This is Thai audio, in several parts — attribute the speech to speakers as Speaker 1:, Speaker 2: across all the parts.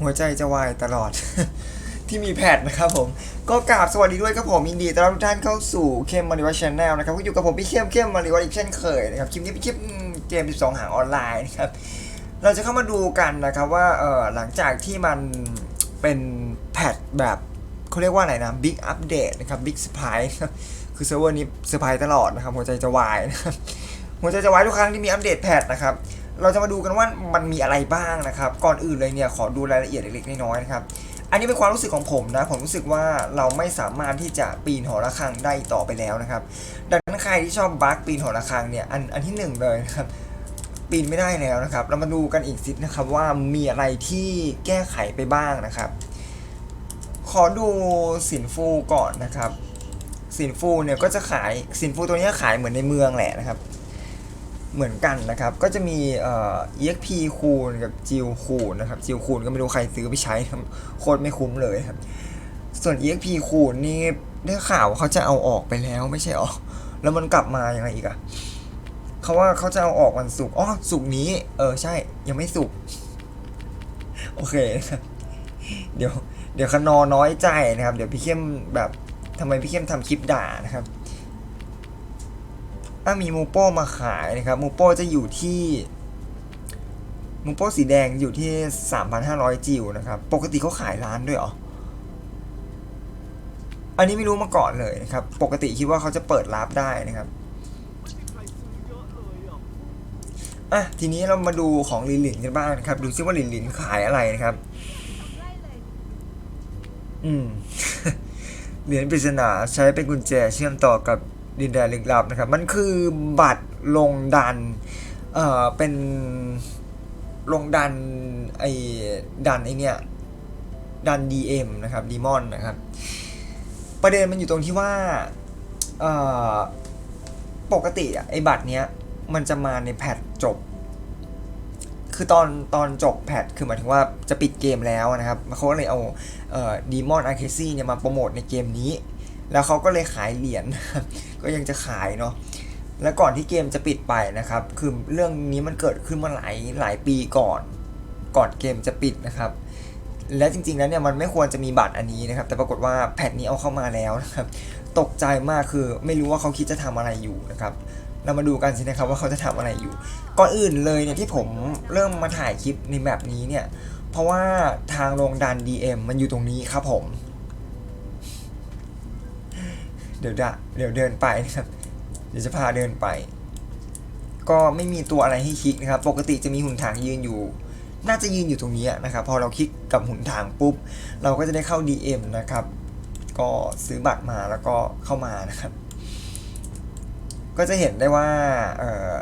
Speaker 1: หัวใจจะวายตลอด ที่มีแพทนะครับผม ก็กราบสวัสดีด้วยครับผมยินดีต้อนรับทุกท่านเข้าสู่เข้มมาริวัชแนลนะครับก็อยู่กับผมพี่เข้มเข้มมาริวัชอีกเช่นเคยนะครับคลิปนี้เป็นคลิปเกม 12 หางออนไลน์นะครับเราจะเข้ามาดูกันนะครับว่าเออหลังจากที่มันเป็นแพทแบบเขาเรียกว่าอะไรนะบิ๊กอัปเดตนะครับบิ๊กเซอร์ไพรส์ครับคือเซิร์ฟเวอร์นี้เซอร์ไพรส์ตลอดนะครับหัวใจจะวายนะครับหัวใจจะวายทุกครั้งที่มีอัปเดตแพทนะครับ เราจะมาดูกันว่ามันมีอะไรบ้างนะครับ ก่อนอื่นเลยเนี่ยขอดูรายละเอียดเล็กๆน้อยๆนะครับ อันนี้เป็นความรู้สึกของผมนะ ผมรู้สึกว่าเราไม่สามารถที่จะปีนหอระฆังได้ต่อไปแล้วนะครับ ดังนั้นใครที่ชอบบักปีนหอระฆังเนี่ย อันอันที่หนึ่งเลยนะครับ ปีนไม่ได้แล้วนะครับ เรามาดูกันอีกสินะครับว่ามีอะไรที่แก้ไขไปบ้างนะครับ ขอดูสินฟูก่อนนะครับ สินฟูเนี่ยก็จะขายสินฟูตัวนี้ขายเหมือนในเมืองแหละนะครับ เหมือนกันนะครับ ก็จะมีเอ่อ EXP คูณกับจิวคูณนะครับจิวคูณก็ไม่รู้ใครซื้อไปใช้ครับโคตรไม่คุ้มเลยครับ ส่วน EXP คูณนี่ได้ข่าวว่าเขาจะเอาออกไปแล้วไม่ใช่หรอ แล้วมันกลับมาอย่างไรอีกอะเขาว่าเขาจะเอาออกวันศุกร์อ๋อศุกร์นี้ เออใช่ยังไม่ศุกร์โอเคนะครับเดี๋ยวเดี๋ยวคนอน้อยใจนะครับ เดี๋ยวพี่เข้มแบบทำไมพี่เข้มทำคลิปด่านะครับ ถ้ามีมูโป้มาขายนะครับมูโป้จะอยู่ที่มูโป้สีแดงอยู่ที่ 3,500 จิวนะครับ ปกติเขาขายร้านด้วยเหรอ อันนี้ไม่รู้มาก่อนเลยนะครับ ปกติคิดว่าเขาจะเปิดรับได้นะครับอะทีนี้เรามาดูของลินหลินกันบ้างนะครับ ดูซิว่าลินหลินขายอะไรนะครับ อืม เหรียญปริศนาใช้เป็นกุญแจเชื่อมต่อกับ ดินแดนลึกลับนะครับ มันคือบัตรลงดัน เอ่อ เป็นลงดันไอ้ดันไอเนี่ยดัน DM นะครับดีมอนนะครับ ประเด็นมันอยู่ตรงที่ว่า เอ่อ ปกติอะไอ้บัตรเนี้ย มันจะมาในแพทจบ คือตอนตอนจบแพทคือหมายถึงว่าจะปิดเกมแล้วนะครับเขาเลยเอาเอ่อดีมอนอาร์เคซี่เนี่ยมาโปรโมทในเกมนี้ แล้วเขาก็เลยขายเหรียญก็ยังจะขายเนาะแล้วก่อนที่เกมจะปิดไปนะครับ คือเรื่องนี้มันเกิดขึ้นมาหลายหลายปีก่อน ก่อนเกมจะปิดนะครับ และจริงๆแล้วเนี่ยมันไม่ควรจะมีบัตรอันนี้นะครับ แต่ปรากฏว่าแพทนี้เอาเข้ามาแล้วนะครับ ตกใจมากคือไม่รู้ว่าเขาคิดจะทำอะไรอยู่นะครับ เรามาดูกันสินะครับว่าเขาจะทำอะไรอยู่ ก่อนอื่นเลยเนี่ยที่ผมเริ่มมาถ่ายคลิปในแบบนี้เนี่ย เพราะว่าทางลงดัน DM มันอยู่ตรงนี้ครับผม เดี๋ยวดะเดี๋ยวเดินไปนะครับ เดี๋ยวจะพาเดินไป ก็ไม่มีตัวอะไรให้คลิกนะครับ ปกติจะมีหุ่นถางยืนอยู่ น่าจะยืนอยู่ตรงนี้นะครับ พอเราคลิกกับหุ่นถางปุ๊บ เราก็จะได้เข้า DM นะครับ ก็ซื้อบัตรมาแล้วก็เข้ามานะครับ ก็จะเห็นได้ว่า เออ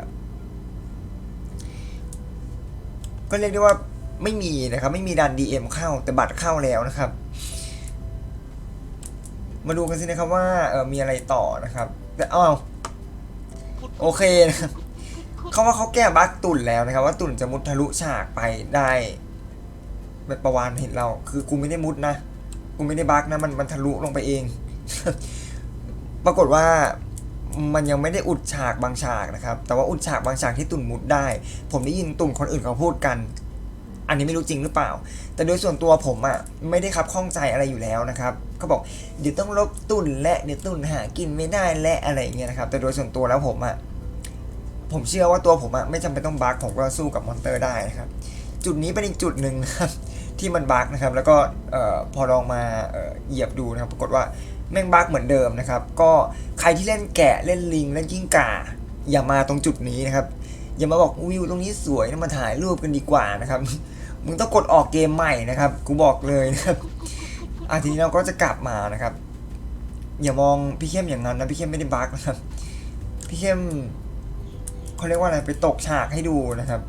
Speaker 1: ก็เรียกได้ว่าไม่มีนะครับ ไม่มีดัน DM เข้าแต่บัตรเข้าแล้วนะครับ มาดูกันสินะครับว่าเออมีอะไรต่อนะครับแต่อ้าวโอเคนะครับเขาว่าเขาแก้บั๊กตุ่นแล้วนะครับ ว่าตุ่นจะมุดทะลุฉากไปได้แบบประวานเห็นเรา คือกูไม่ได้มุดนะกูไม่ได้บั๊กนะมันมันทะลุลงไปเอง ปรากฏว่ามันยังไม่ได้อุดฉากบางฉากนะครับ แต่ว่าอุดฉากบางฉากที่ตุ่นมุดได้ ผมได้ยินตุ่นคนอื่นเขาพูดกัน อันนี้ไม่รู้จริงหรือเปล่า แต่โดยส่วนตัวผมอะ่ะไม่ได้คับข้องใจอะไรอยู่แล้วนะครับเขาบอกเดี๋ยวต้องลบตุ่นและเดี๋ยวตุ่นหากินไม่ได้และอะไรอย่างเงี้ยนะครับแต่โดยส่วนตัวแล้วผมอะ่ะผมเชื่อว่าตัวผมอะ่ะไม่จำเป็นต้องบักผมก็สู้กับมอนเตอร์ได้นะครับจุดนี้เป็นอีกจุดหนึ่งนะครับที่มันบักนะครับแล้วก็พอลองมาเหยียบดูนะครับปรากฏว่าแม่งบักเหมือนเดิมนะครับ ก็ใครที่เล่นแกะเล่นลิงเล่นกิ้งก่า อย่ามาตรงจุดนี้นะครับ อย่ามาบอกวิวตรงนี้สวยนะมาถ่ายรูปกันดีกว่านะครับ มึงต้องกดออกเกมใหม่นะครับ กูบอกเลยนะครับอะทีนี้เราก็จะกลับมานะครับ อย่ามองพี่เข้มอย่างนั้นนะพี่เข้มไม่ได้บั๊กนะครับ พี่เข้มเขาเรียกว่าอะไรไปตกฉากให้ดูนะครับ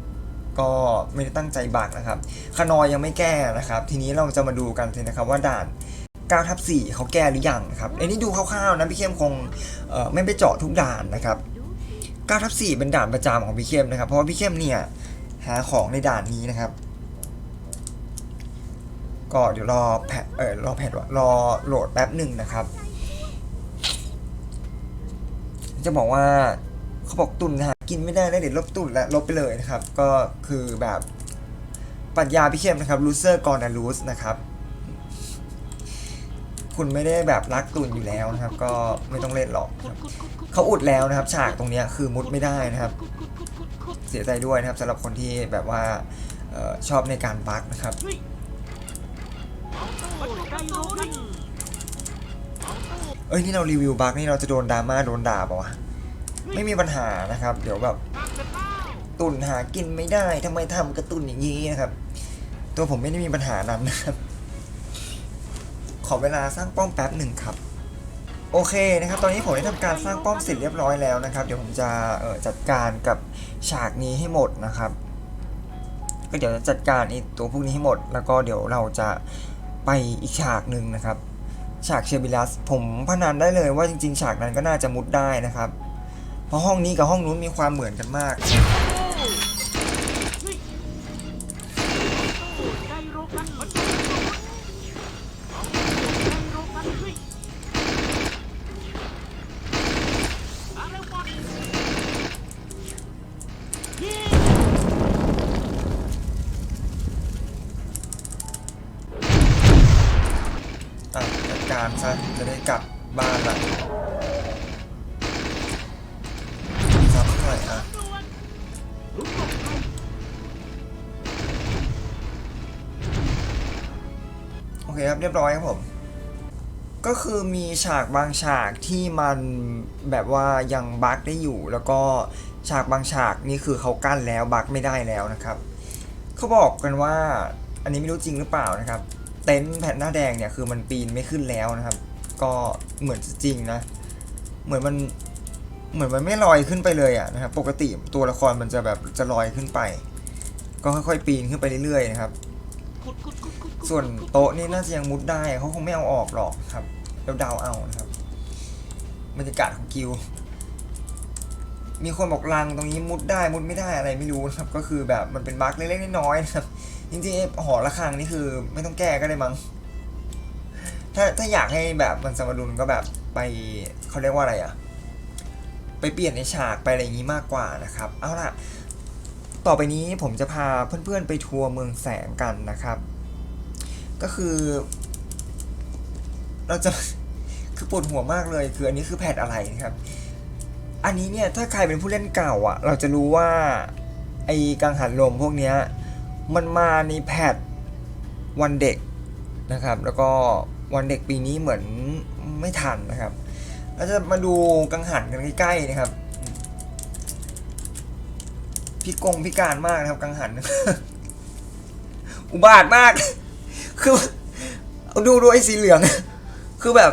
Speaker 1: ก็ไม่ได้ตั้งใจบักนะครับขนอยยังไม่แก้นะครับ ทีนี้เราจะมาดูกันสินะครับ ว่าด่าน9ทับ4เขาแก้หรือยังครับอันนี้ดูคร่าวๆนะพี่เข้มคงไม่ไปเจาะทุกด่านนะครับ9ทับ4เป็นด่านประจำของพี่เข้มนะครับ เพราะว่าพี่เข้มเนี่ยหาของในด่านนี้นะครับ ก็เดี๋ยวรอแพทเออรอแพทว่ารอโหลดแป๊บหนึ่งนะครับ จะบอกว่าเขาบอกตุนหากินไม่ได้แล้วเดี๋ยวลบตุนแล้วลบไปเลยนะครับ ก็คือแบบปรัชญาพี่เข้มนะครับ loser gonna lose นะครับ คุณไม่ได้แบบรักตุนอยู่แล้วนะครับ ก็ไม่ต้องเล่นหรอกรเขาอุดแล้วนะครับ ฉากตรงนี้คือมุดไม่ได้นะครับ เสียใจด้วยนะครับสำหรับคนที่แบบว่าออชอบในการบักนะครับ เอ้ยนี่เรารีวิวบักนี่เราจะโดนดราม่าโดนด่าเปล่าวะไม่มีปัญหานะครับ เดี๋ยวแบบ ตุนหากินไม่ได้ทำไมทำกระตุนอย่างนี้นะครับ ตัวผมไม่ได้มีปัญหานั้นนะครับ ขอเวลาสร้างป้อมแป๊บหนึ่งครับ โอเคนะครับ ตอนนี้ผมได้ทำการสร้างป้อมเสร็จเรียบร้อยแล้วนะครับ เดี๋ยวผมจะเออจัดการกับฉากนี้ให้หมดนะครับ ก็เดี๋ยวจะจัดการไอตัวพวกนี้ให้หมด แล้วก็เดี๋ยวเราจะ ไปอีกฉากหนึ่งนะครับ ฉากเชียบิลัสผมพนันได้เลยว่าจริง ๆ ฉากนั้นก็น่าจะมุดได้นะครับ เพราะห้องนี้กับห้องนู้นมีความเหมือนกันมาก เคครับเรียบร้อยครับผม ก็คือมีฉากบางฉากที่มันแบบว่ายังบั๊กได้อยู่ แล้วก็ฉากบางฉากนี่คือเขากั้นแล้วบั๊กไม่ได้แล้วนะครับเขาบอกกันว่าอันนี้ไม่รู้จริงหรือเปล่านะครับ เต็นท์แผ่นหน้าแดงเนี่ยคือมันปีนไม่ขึ้นแล้วนะครับ ก็เหมือนจะจริงนะ เหมือนมันเหมือนมันไม่ลอยขึ้นไปเลยอะนะครับปกติตัวละครมันจะแบบจะลอยขึ้นไป ก็ค่อยๆปีนขึ้นไปเรื่อยๆนะครับ ส่วนโต๊ะนี่น่าจะยังมุดได้เขาคงไม่เอาออกหรอกครับแล้วเดาเอานะครับบรรยากาศของกิว มีคนบอกรังตรงนี้มุดได้มุดไม่ได้อะไรไม่รู้นะครับ ก็คือแบบมันเป็นบั๊กเล็กๆน้อยๆนะครับ จริงๆหอระฆังนี่คือไม่ต้องแก้ก็ได้มั้งถ้าถ้าอยากให้แบบมันสมดุลก็แบบไปเขาเรียกว่าอะไรอะไปเปลี่ยนในฉากไปอะไรอย่างนี้มากกว่านะครับ เอาล่ะ ต่อไปนี้ผมจะพาเพื่อนๆไปทัวร์เมืองแสงกันนะครับ ก็คือ เราจะคือปวดหัวมากเลย คืออันนี้คือแพทอะไรนะครับ อันนี้เนี่ยถ้าใครเป็นผู้เล่นเก่าอะ เราจะรู้ว่าไอ้กังหันลมพวกเนี้ยมันมาในแพทวันเด็กนะครับ แล้วก็วันเด็กปีนี้เหมือนไม่ทันนะครับเราจะมาดูกังหันกันใกล้ๆนะครับพิกงพิการมากนะครับกังหัน อุบาทมาก คือเอาดูดูไอ้สีเหลือง คือแบบ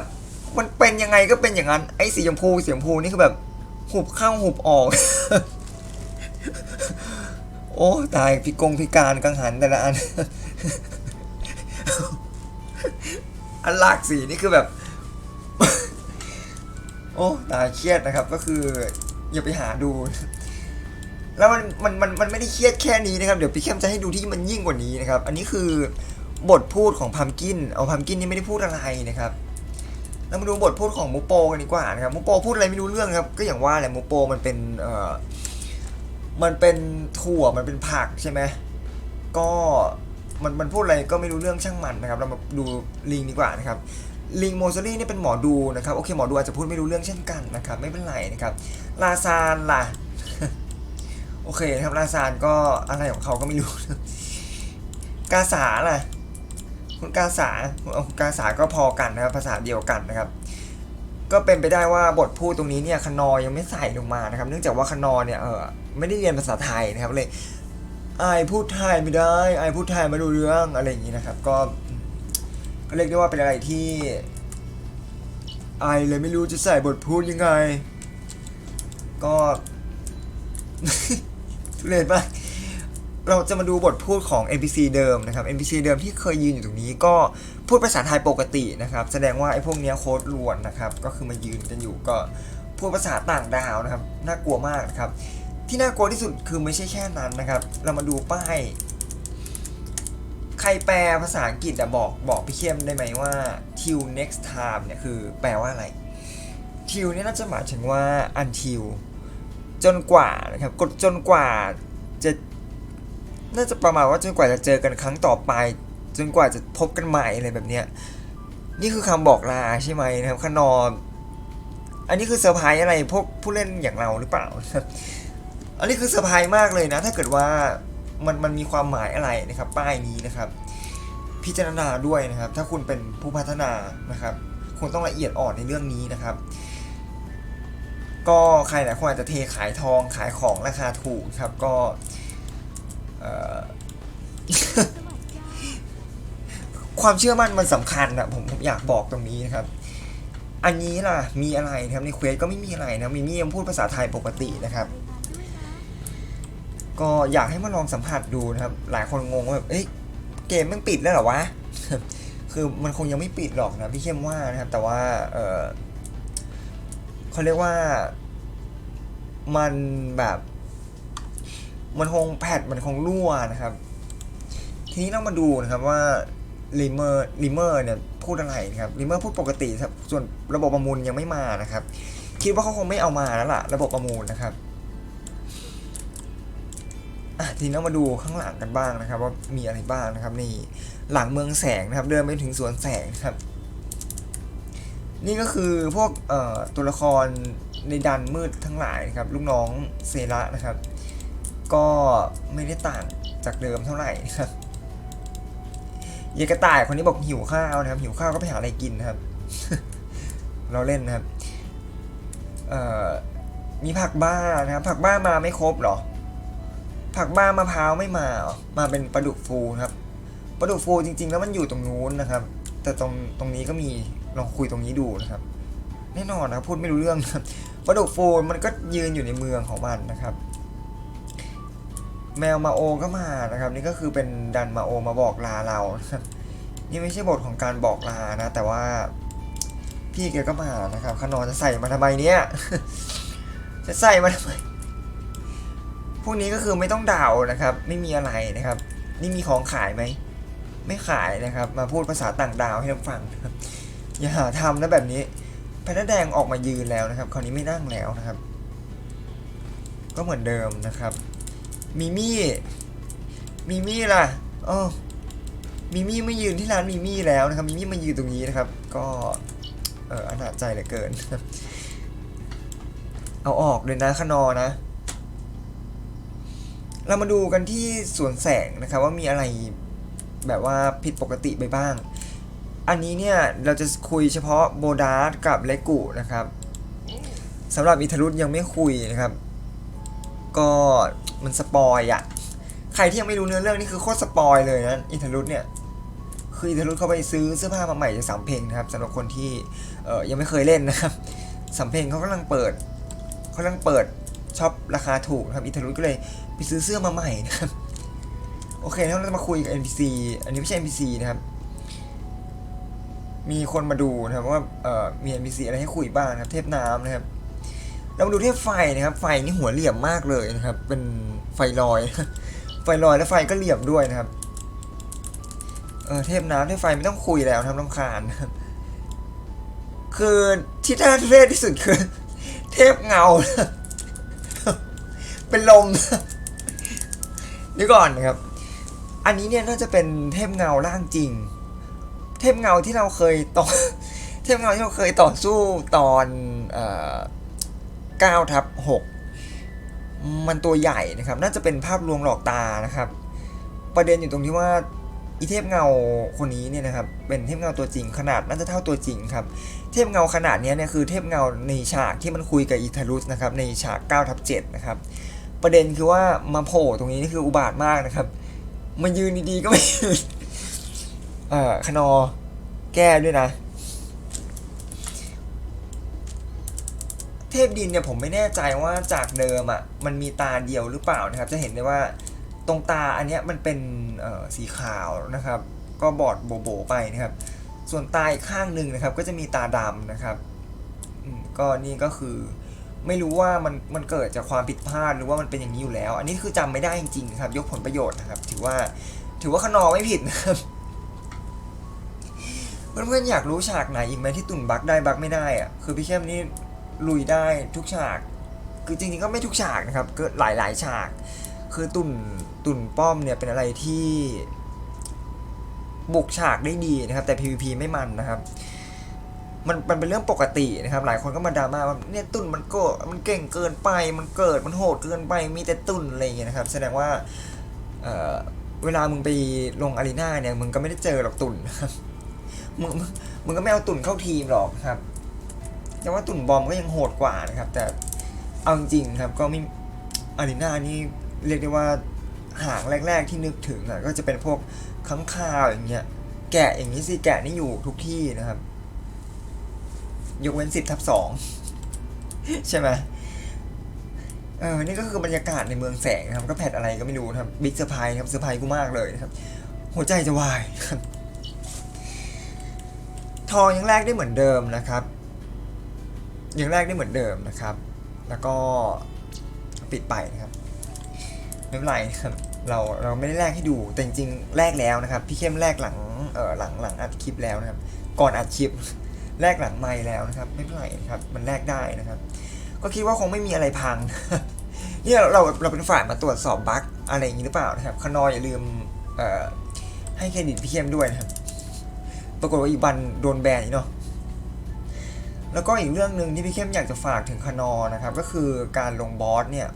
Speaker 1: มันเป็นยังไงก็เป็นอย่างนั้น ไอ้สีชมพูสีชมพูนี่คือแบบหุบเข้าหุบออก โอ้ตายพิกงพิการกังหันแต่ละอัน อันหลากสีนี่คือแบบ โอ้ตายเครียดนะครับ ก็คืออย่าไปหาดู แล้วมันมันมันมันไม่ได้เครียดแค่นี้นะครับ เดี๋ยวพี่เข้มจะให้ดูที่มันยิ่งกว่านี้นะครับ อันนี้คือ บทพูดของพัมกินเอาพัมกินนี่ไม่ได้พูดอะไรนะครับแล้วมาดูบทพูดของมูโปกันดีกว่านะครับมูโปพูดอะไรไม่รู้เรื่องครับ ก็อย่างว่าแหละมูโปมันเป็นเอ่อมันเป็นถั่วมันเป็นผักใช่ไหมก็มันมันพูดอะไรก็ไม่รู้เรื่องช่างมันนะครับ เรามาดูลิงดีกว่านะครับลิงโมซารี่นี่เป็นหมอดูนะครับโอเคหมอดูอาจจะพูดไม่รู้เรื่องเช่นกันนะครับไม่เป็นไรนะครับลาซานล่ะโอเคนะครับลาซานก็อะไรของเขาก็ไม่รู้กาสาล่ะ คุณกาสาเอาคุณกาสาก็พอกันนะครับภาษาเดียวกันนะครับ ก็เป็นไปได้ว่าบทพูดตรงนี้เนี่ยคนอยังไม่ใส่ลงมานะครับ เนื่องจากว่าคนอเนี่ยเออไม่ได้เรียนภาษาไทยนะครับเลยไอายพูดไทยไม่ได้ไอายพูดไทยไม่รู้เรื่องอะไรอย่างนี้นะครับ ก็ก็เรียกได้ว่าเป็นอะไรที่ไอายเลยไม่รู้จะใส่บทพูดยังไง ก็ทุเรศมาก เราจะมาดูบทพูดของ NPC เดิมนะครับ NPC เดิมที่เคยยืนอยู่ตรงนี้ก็พูดภาษาไทยปกตินะครับ แสดงว่าไอ้พวกเนี้ยโค้ดล้วนนะครับ ก็คือมายืนกันอยู่ก็พูดภาษาต่างดาวนะครับ น่ากลัวมากนะครับ ที่น่ากลัวที่สุดคือไม่ใช่แค่นั้นนะครับ เรามาดูป้าย ใครแปลภาษาอังกฤษอะบอกบอกพี่เข้มได้ไหมว่า till next time เนี่ยคือแปลว่าอะไร till เนี่ยน่าจะหมายถึงว่า until จนกว่านะครับกดจนกว่าจะ น่าจะประมาณว่าจนกว่าจะเจอกันครั้งต่อไป จนกว่าจะพบกันใหม่อะไรแบบเนี้ยนี่คือคำบอกลาใช่ไหมนะครับขนอมอันนี้คือเซอร์ไพรส์อะไรพวกผู้เล่นอย่างเราหรือเปล่า อันนี้คือเซอร์ไพรส์มากเลยนะ ถ้าเกิดว่ามันมันมีความหมายอะไรนะครับ ป้ายนี้นะครับ พิจารณาด้วยนะครับ ถ้าคุณเป็นผู้พัฒนานะครับคุณต้องละเอียดอ่อนในเรื่องนี้นะครับ ก็ใครหลายคนอาจจะเทขายทองขายของราคาถูกครับ ก็ ความเชื่อมั่นมันสำคัญนะผมผมอยากบอกตรงนี้นะครับ อันนี้ล่ะมีอะไรนะครับในเควสก็ไม่มีอะไรนะมีมี่ยังพูดภาษาไทยปกตินะครับ ก็อยากให้มาลองสัมผัสดูนะครับ หลายคนงงว่าแบบเอ้ยเกมมันปิดแล้วเหรอวะคือมันคงยังไม่ปิดหรอกนะพี่เข้มว่านะครับ แต่ว่าเออเขาเรียกว่ามันแบบ มันคงแพทมันคงรั่วนะครับ ทีนี้เรามาดูนะครับว่าลิเมอร์ลิเมอร์เนี่ยพูดอะไรนะครับลิเมอร์พูดปกติครับส่วนระบบประมูลยังไม่มานะครับ คิดว่าเขาคงไม่เอามาแล้วล่ะ ระบบประมูลนะครับอะทีนี้เรามาดูข้างหลังกันบ้างนะครับ ว่ามีอะไรบ้างนะครับนี่หลังเมืองแสงนะครับ เดินไปถึงสวนแสงครับ นี่ก็คือพวกตัวละครในดันมืดทั้งหลายนะครับ ลูกน้องเซระนะครับ ก็ไม่ได้ต่างจากเดิมเท่าไหร่นะครับเยกระต่ายคนนี้บอกหิวข้าวนะครับ หิวข้าวก็ไปหาอะไรกินนะครับ เราเล่นนะครับเอ่อมีผักบ้านะครับ ผักบ้ามาไม่ครบหรอ ผักบ้ามะพร้าวไม่มาหรอมาเป็นปลาดุกฟูครับปลาดุกฟูจริง ๆ แล้วมันอยู่ตรงนู้นนะครับ แต่ตรงตรงนี้ก็มีลองคุยตรงนี้ดูนะครับ แน่นอนนะครับพูดไม่รู้เรื่องครับปลาดุกฟูมันก็ยืนอยู่ในเมืองของมันนะครับ แมวมาโอก็มานะครับ นี่ก็คือเป็นดันมาโอมาบอกลาเรานะครับนี่ไม่ใช่บทของการบอกลานะ แต่ว่าพี่แกก็มานะครับขนอนจะใส่มาทำไมเนี่ยจะใส่มาทำไมพวกนี้ก็คือไม่ต้องเดานะครับ ไม่มีอะไรนะครับ นี่มีของขายไหมไม่ขายนะครับ มาพูดภาษาต่างดาวให้เราฟังนะครับ อย่าหาทำนะแบบนี้แพนด้าแดงออกมายืนแล้วนะครับ คราวนี้ไม่นั่งแล้วนะครับ ก็เหมือนเดิมนะครับ มิมี่มิมี่ล่ะเออมิมี่ไม่ยืนที่ร้านมิมี่แล้วนะครับมิมี่มายืนตรงนี้นะครับ ก็เอออนาจใจเหลือเกิน เอาออกเลยนะขนอนะ เรามาดูกันที่สวนแสงนะครับ ว่ามีอะไรแบบว่าผิดปกติไปบ้าง อันนี้เนี่ยเราจะคุยเฉพาะโบดาร์กับเลกุนะครับสำหรับอิทารุตยังไม่คุยนะครับ ก็ มันสปอยอะใครที่ยังไม่รู้เนื้อเรื่องนี่คือโคตรสปอยเลยนะอินทรุตเนี่ยคืออินทรุตเขาไปซื้อเสื้อผ้ามาใหม่จากสามเพลงนะครับสำหรับคนที่เออยังไม่เคยเล่นนะครับสามเพลงเขากำลังเปิดเขากำลังเปิดช็อปราคาถูกนะครับอินทรุตก็เลยไปซื้อเสื้อมาใหม่นะครับโอเคแล้วเราจะมาคุยกับ NPC อันนี้ไม่ใช่ NPC นะครับ มีคนมาดูนะครับว่าเอ่อมี NPC อะไรให้คุยบ้างนะครับ เทพน้ำนะครับ เรามาดูเทพไฟนะครับ ไฟนี่หัวเหลี่ยมมากเลยนะครับ เป็น ไฟลอย ไฟลอยแล้วไฟก็เหลี่ยมด้วยนะครับ เออเทพน้ำเทพไฟไม่ต้องคุยแล้วนะครับต้งคาญนคือที่น่าทุเรศที่สุดคือ เทพเงา เป็นลมเดี๋ยวก่อนนะครับ อันนี้เนี่ยน่าจะเป็นเทพเงาร่างจริง เทพเงาที่เราเคยต่อ เทพเงาที่เราเคยต่อสู้ตอนเอ่อ9ทับ6 มันตัวใหญ่นะครับ น่าจะเป็นภาพลวงหลอกตานะครับ ประเด็นอยู่ตรงที่ว่าอีเทพเงาคนนี้เนี่ยนะครับเป็นเทพเงาตัวจริงขนาดน่าจะเท่าตัวจริงครับ เทพเงาขนาดนี้เนี่ยคือเทพเงาในฉากที่มันคุยกับอิทารุสนะครับในฉาก9ทับ7นะครับประเด็นคือว่ามาโผล่ตรงนี้นี่คืออุบาทมากนะครับมายืนดีๆก็ไม่ยืนเอ่อคณอแก้ด้วยนะ ทพดินเนี่ยผมไม่แน่ใจว่าจากเดิมอะมันมีตาเดียวหรือเปล่านะครับ จะเห็นได้ว่าตรงตาอันเนี้ยมันเป็นสีขาวนะครับ ก็บอดโบๆไปนะครับ ส่วนตาอีกข้างหนึ่งนะครับ ก็จะมีตาดำนะครับก็นี่ก็คือไม่รู้ว่ามันมันเกิดจากความผิดพลาดหรือว่ามันเป็นอย่างนี้อยู่แล้ว อันนี้คือจำไม่ได้จริงๆครับ ยกผลประโยชน์นะครับ ถือว่าถือว่าขนอไม่ผิดนะครับเพื่อนๆอยากรู้ฉากไหนอีกไหมที่ตุ่นบักได้บักไม่ได้อะคือพี่เข้มนี่ ลุยได้ทุกฉาก คือจริงๆก็ไม่ทุกฉากนะครับก็หลายๆฉาก คือตุ่นตุ่นป้อมเนี่ยเป็นอะไรที่บุกฉากได้ดีนะครับ แต่ PVP ไม่มันนะครับ มันมันเป็นเรื่องปกตินะครับ หลายคนก็มาดราม่าว่าเนี่ยตุ่นมันก็มันเก่งเกินไป มันเกิดมันโหดเกินไปมีแต่ตุ่นอะไรอย่างเงี้ยนะครับ แสดงว่าเออเวลามึงไปลงอารีนาเนี่ยมึงก็ไม่ได้เจอหรอกตุ่นครับมึงมึงมึงก็ไม่เอาตุ่นเข้าทีมหรอกครับ แต่ว่าตุ่นบอมก็ยังโหดกว่านะครับ แต่เอาจริงครับก็ไม่อารีนานี่เรียกได้ว่าหางแรก ๆ ที่นึกถึงอะก็จะเป็นพวกค้างคาวอย่างเงี้ยแกะอย่างนี้สิแกะนี่อยู่ทุกที่นะครับ ยกเว้นสิบทับสองใช่ไหมเออนี่ก็คือบรรยากาศในเมืองแสงนะครับ ก็แพทอะไรก็ไม่รู้นะครับบิ๊กเซอร์ไพรส์ครับเซอร์ไพรส์กูมากเลยนะครับ หัวใจจะวายครับทองยังแรกได้เหมือนเดิมนะครับ ยังแรกได้เหมือนเดิมนะครับ แล้วก็ปิดไปนะครับไม่เป็นไรครับเราเราไม่ได้แลกให้ดูแต่จริงๆแลกแล้วนะครับ พี่เข้มแลกหลังเออหลังหลังอัดคลิปแล้วนะครับ ก่อนอัดคลิปแลกหลังไม่แล้วนะครับ ไม่เป็นไรครับ มันแลกได้นะครับ ก็คิดว่าคงไม่มีอะไรพังเนี่ยเราเราเราเป็นฝ่ายมาตรวจสอบบั๊กอะไรอย่างนี้หรือเปล่านะครับขนอยอย่าลืมเอ่อให้เครดิตพี่เข้มด้วยนะครับ ปรากฏว่าอีบันโดนแบนอีกเนาะ แล้วก็อีกเรื่องหนึ่งที่พี่เข้มอยากจะฝากถึงคนอนะครับ ก็คือการลงบอสเนี่ย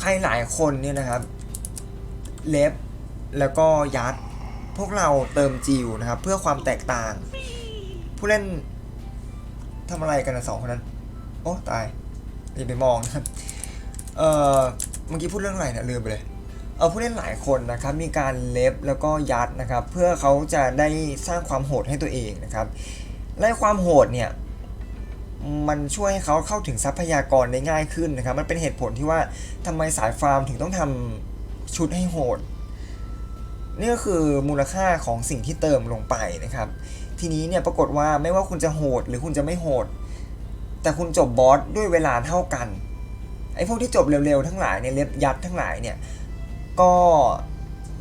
Speaker 1: ใครหลายคนเนี่ยนะครับเล็บแล้วก็ยัดพวกเราเติมจิวนะครับ เพื่อความแตกต่าง ผู้เล่นทำอะไรกันนะสองคนนั้น โอ้ตายอย่าไปมองนะครับเออเมื่อกี้พูดเรื่องอะไรเนี่ยลืมไปเลยเออผู้เล่นหลายคนนะครับมีการเล็บแล้วก็ยัดนะครับ เพื่อเขาจะได้สร้างความโหดให้ตัวเองนะครับ และความโหดเนี่ยมันช่วยให้เขาเข้าถึงทรัพยากรได้ง่ายขึ้นนะครับ มันเป็นเหตุผลที่ว่าทำไมสายฟาร์มถึงต้องทำชุดให้โหด นี่ก็คือมูลค่าของสิ่งที่เติมลงไปนะครับ ทีนี้เนี่ยปรากฏว่าไม่ว่าคุณจะโหดหรือคุณจะไม่โหด แต่คุณจบบอสด้วยเวลาเท่ากัน ไอ้พวกที่จบเร็วๆทั้งหลายเนี่ยเล็บยัดทั้งหลายเนี่ย ก็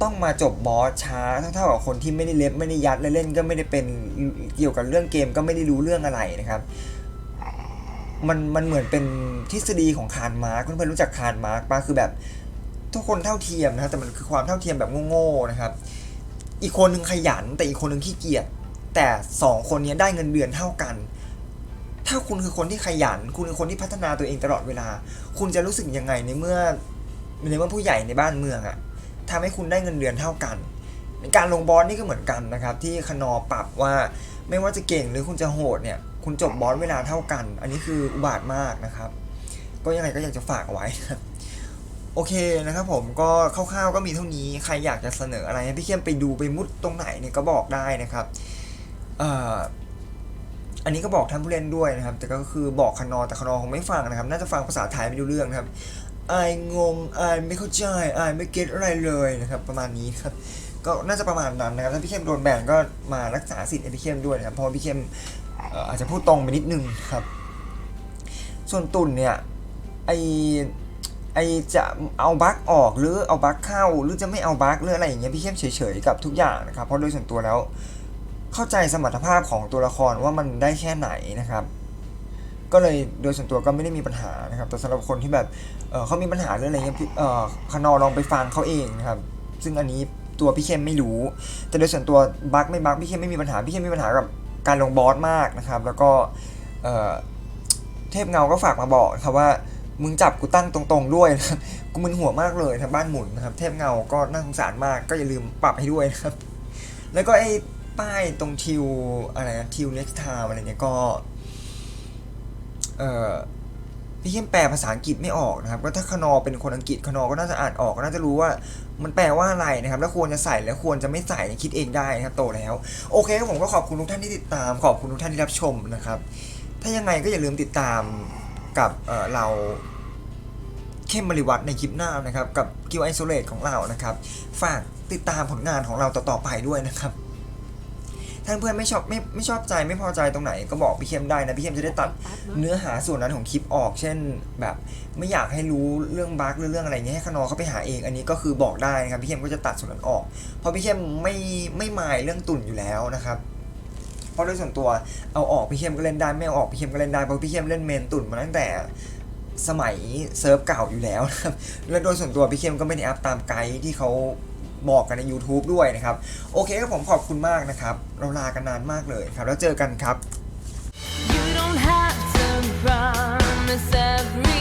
Speaker 1: ต้องมาจบบอสช้าเท่าๆกับคนที่ไม่ได้เล็บไม่ได้ยัดและเล่นก็ไม่ได้เป็นเกี่ยวกับเรื่องเกมก็ไม่ได้รู้เรื่องอะไรนะครับมันมันเหมือนเป็นทฤษฎีของคาร์มาร์กเพื่อนๆรู้จักคาร์มาร์กปะคือแบบ ทุกคนเท่าเทียมนะครับแต่มันคือความเท่าเทียมแบบโง่ๆนะครับ อีกคนหนึ่งขยันแต่อีกคนหนึ่งขี้เกียจแต่สองคนนี้ได้เงินเดือนเท่ากัน ถ้าคุณคือคนที่ขยัน คุณคือคนที่พัฒนาตัวเองตลอดเวลา คุณจะรู้สึกยังไงในเมื่อในเมื่อผู้ใหญ่ในบ้านเมืองอะ ทำให้คุณได้เงินเดือนเท่ากันการลงบอสนี่ก็เหมือนกันนะครับ ที่คนอปรับว่าไม่ว่าจะเก่งหรือคุณจะโหดเนี่ย คุณจบบอสเวลาเท่ากัน อันนี้คืออุบาทมากนะครับ ก็ยังไงก็อยากจะฝากเอาไว้โอเคนะครับผมก็คร่าวๆก็มีเท่านี้ใครอยากจะเสนออะไรให้พี่เข้มไปดูไปมุดตรงไหนเนี่ยก็บอกได้นะครับอันนี้ก็บอกท่านผู้เล่นด้วยนะครับ แต่ก็คือบอกคนอแต่คนอคงไม่ฟังนะครับ น่าจะฟังภาษาไทยไม่รู้เรื่องนะครับ อายงงอายไม่เข้าใจอายไม่เก็ตอะไรเลยนะครับประมาณนี้ครับก็น่าจะประมาณนั้นนะครับถ้าพี่เข้มโดนแบนก็มารักษาสิทธิ์ให้พี่เข้มด้วยนะครับเพราะพี่เข้มเอ่ออาจจะพูดตรงไปนิดนึงครับ ส่วนตุ่นเนี่ยไอไอจะเอาบั๊กออกหรือเอาบั๊กเข้าหรือจะไม่เอาบั๊กหรืออะไรอย่างเงี้ยพี่เข้มเฉยๆกับทุกอย่างนะครับเพราะโดยส่วนตัวแล้ว เข้าใจสมรรถภาพของตัวละครว่ามันได้แค่ไหนนะครับ ก็เลยโดยส่วนตัวก็ไม่ได้มีปัญหานะครับ แต่สำหรับคนที่แบบเเขามีปัญหาเรื่องอะไรเงี้ยพี่เออคานอลองไปฟังเขาเองนะครับ ซึ่งอันนี้ตัวพี่เข้มไม่รู้ แต่โดยส่วนตัวบั๊กไม่บั๊กพี่เข้มไม่มีปัญหา พี่เข้มมีปัญหากับการลงบอสมากนะครับ แล้วก็เทพเงาก็ฝากมาบอกนะครับว่ามึงจับกูตั้งตรงๆด้วยนะครับกูมึนหัวมากเลยทางบ้านหมุนนะครับ เทพเงาก็น่าสงสารมาก ก็อย่าลืมปรับให้ด้วยนะครับ แล้วก็ไอ้ป้ายตรงทิวอะไรนะทิว next time อะไรเนี่ยก็ พี่เข้มแปลภาษาอังกฤษไม่ออกนะครับก็ถ้าคนอเป็นคนอังกฤษคนอก็น่าจะอ่านออกก็น่าจะรู้ว่ามันแปลว่าอะไรนะครับ แล้วควรจะใส่แล้วควรจะไม่ใส่คิดเองได้นะครับโตแล้ว โอเคครับผมก็ขอบคุณทุกท่านที่ติดตาม ขอบคุณทุกท่านที่รับชมนะครับ ถ้ายังไงก็อย่าลืมติดตามกับเเราเข้มบริวัตรในคลิปหน้านะครับ กับกิวไอโซเลตของเรานะครับ ฝากติดตามผลงานของเราต่อๆไปด้วยนะครับ ถ้าเพื่อนไม่ชอบไม่ไม่ชอบใจไม่พอใจตรงไหนก็บอกพี่เข้มได้นะพี่เข้มจะได้ตัดเนื้อหาส่วนนั้นของคลิปออก เช่น แบบไม่อยากให้รู้เรื่องบั๊กหรือเรื่องอะไรเงี้ยให้ขนอเขาไปหาเอง อันนี้ก็คือบอกได้นะครับพี่เข้มก็จะตัดส่วนนั้นออก เพราะพี่เข้มไม่ไม่มายเรื่องตุ่นอยู่แล้วนะครับเพราะโดยส่วนตัวเอาออกพี่เข้มก็เล่นได้ไม่เอาออกพี่เข้มก็เล่นได้เพราะพี่เข้มเล่นเมนตุ่นมาตั้งแต่สมัยเซิร์ฟเก่าอยู่แล้วนะครับและโดยส่วนตัวพี่เข้มก็ไม่ได้อัพตามไกด์ที่เขา บอกกันใน YouTube ด้วยนะครับ โอเคครับผมขอบคุณมากนะครับ เราลากันนานมากเลยครับ แล้วเจอกันครับ
Speaker 2: You don't have to promise every